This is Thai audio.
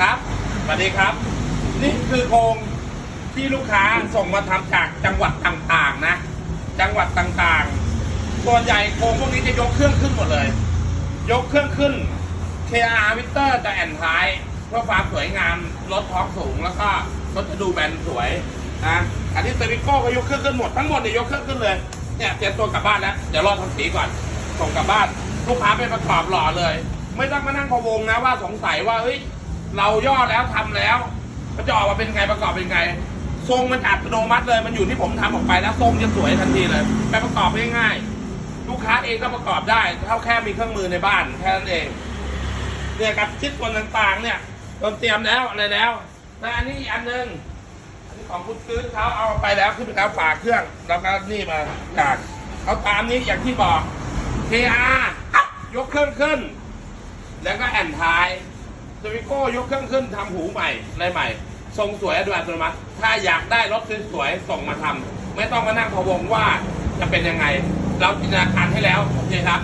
ครับสวัสดีครับ นี่คือโครงที่ลูกค้าส่งมาทำจากจังหวัดต่างๆนะ จังหวัดต่างๆ ส่วนใหญ่โครงพวกนี้จะยกเครื่องขึ้นหมดเลย ยกเครื่องขึ้น KR วิเตอร์จะแอนท้ายเพื่อความสวยงามรถท้องสูงแล้วก็รถจะดูแบนสวยนะอันนี้เตมิโก้ก็ยกเครื่องขึ้นหมดทั้งหมดเนี่ยยกเครื่องขึ้นเลยเนี่ยเตรียมตัวกลับบ้านแล้วเดี๋ยวรอทำสีก่อนส่งกลับบ้าน ลูกค้าไปประกอบหล่อเลย ไม่ต้องมานั่งพะวงนะว่าสงสัยว่าเฮ้ย เราย่อแล้วทำแล้วมันจะออกมาเป็นไงประกอบเป็นไง ทรงมันอัตโนมัติเลยมันอยู่ที่ผมทำออกไปแล้วทรงจะสวยทันทีเลยไปประกอบง่ายๆลูกค้าเองก็ประกอบได้เท่าแค่มีเครื่องมือในบ้านแค่นั้นเองเนี่ยกับชิ้นส่วนต่างๆ เนี่ยเราเตรียมแล้วอะไรแล้วแต่อันนี้อันหนึ่งอันนี้ของคุณซื้อเขาเอาไปแล้วขึ้นไปแล้วฝากเครื่องแล้วก็นี่มาจากเขาตามนี้อย่างที่บอก KR ยกเครื่องขึ้น แล้วก็แอนท้าย สวิโก้ยกเครื่องขึ้นทำหูใหม่ในใหม่ ทรงสวยอัตโนมัติ ถ้าอยากได้รถสวยๆส่งมาทำไม่ต้องมานั่งพะวงว่าจะเป็นยังไง เราจินตนาการให้แล้วโอเคครับ